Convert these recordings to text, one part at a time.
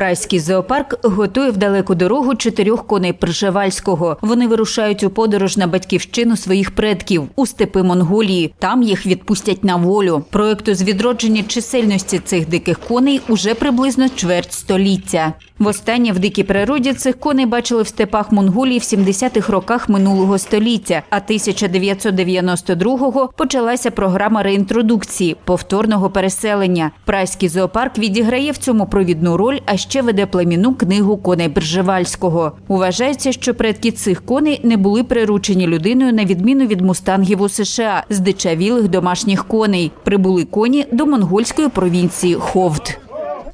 Прайський зоопарк готує в далеку дорогу чотирьох коней Пржевальського. Вони вирушають у подорож на батьківщину своїх предків у степи Монголії. Там їх відпустять на волю. Проекту з відродження чисельності цих диких коней уже приблизно чверть століття. Востаннє в дикій природі цих коней бачили в степах Монголії в 70-х роках минулого століття. А 1992-го почалася програма реінтродукції повторного переселення. Прайський зоопарк відіграє в цьому провідну роль, а ще веде племінну книгу коней Бержевальського. Вважається, що предки цих коней не були приручені людиною на відміну від мустангів у США, здичавілих домашніх коней. Прибули коні до монгольської провінції Ховд.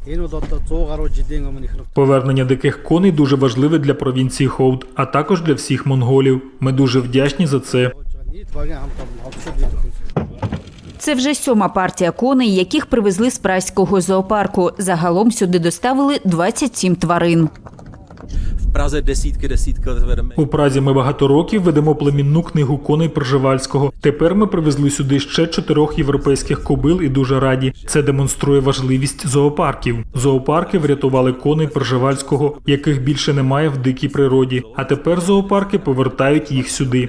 Энэ бол одоо 100 гаруй жилийн өмнө их Повернення диких коней дуже важливе для провінції Хоуд, а також для всіх монголів. Ми дуже вдячні за це. Це вже сьома партія коней, яких привезли з прайського зоопарку. Загалом сюди доставили 27 тварин. У Празі ми багато років ведемо племінну книгу коней Пржевальського. Тепер ми привезли сюди ще чотирьох європейських кобил і дуже раді. Це демонструє важливість зоопарків. Зоопарки врятували коней Пржевальського, яких більше немає в дикій природі. А тепер зоопарки повертають їх сюди.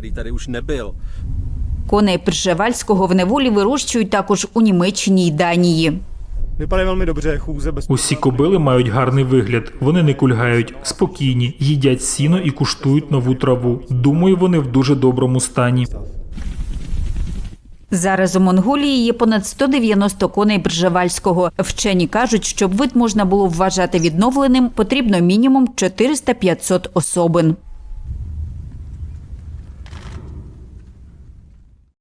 Коней Пржевальського в неволі вирощують також у Німеччині й Данії. Усі кобили мають гарний вигляд. Вони не кульгають, спокійні, їдять сіно і куштують нову траву. Думаю, вони в дуже доброму стані. Зараз у Монголії є понад 190 коней Бржевальського. Вчені кажуть, щоб вид можна було вважати відновленим, потрібно мінімум 400-500 особин.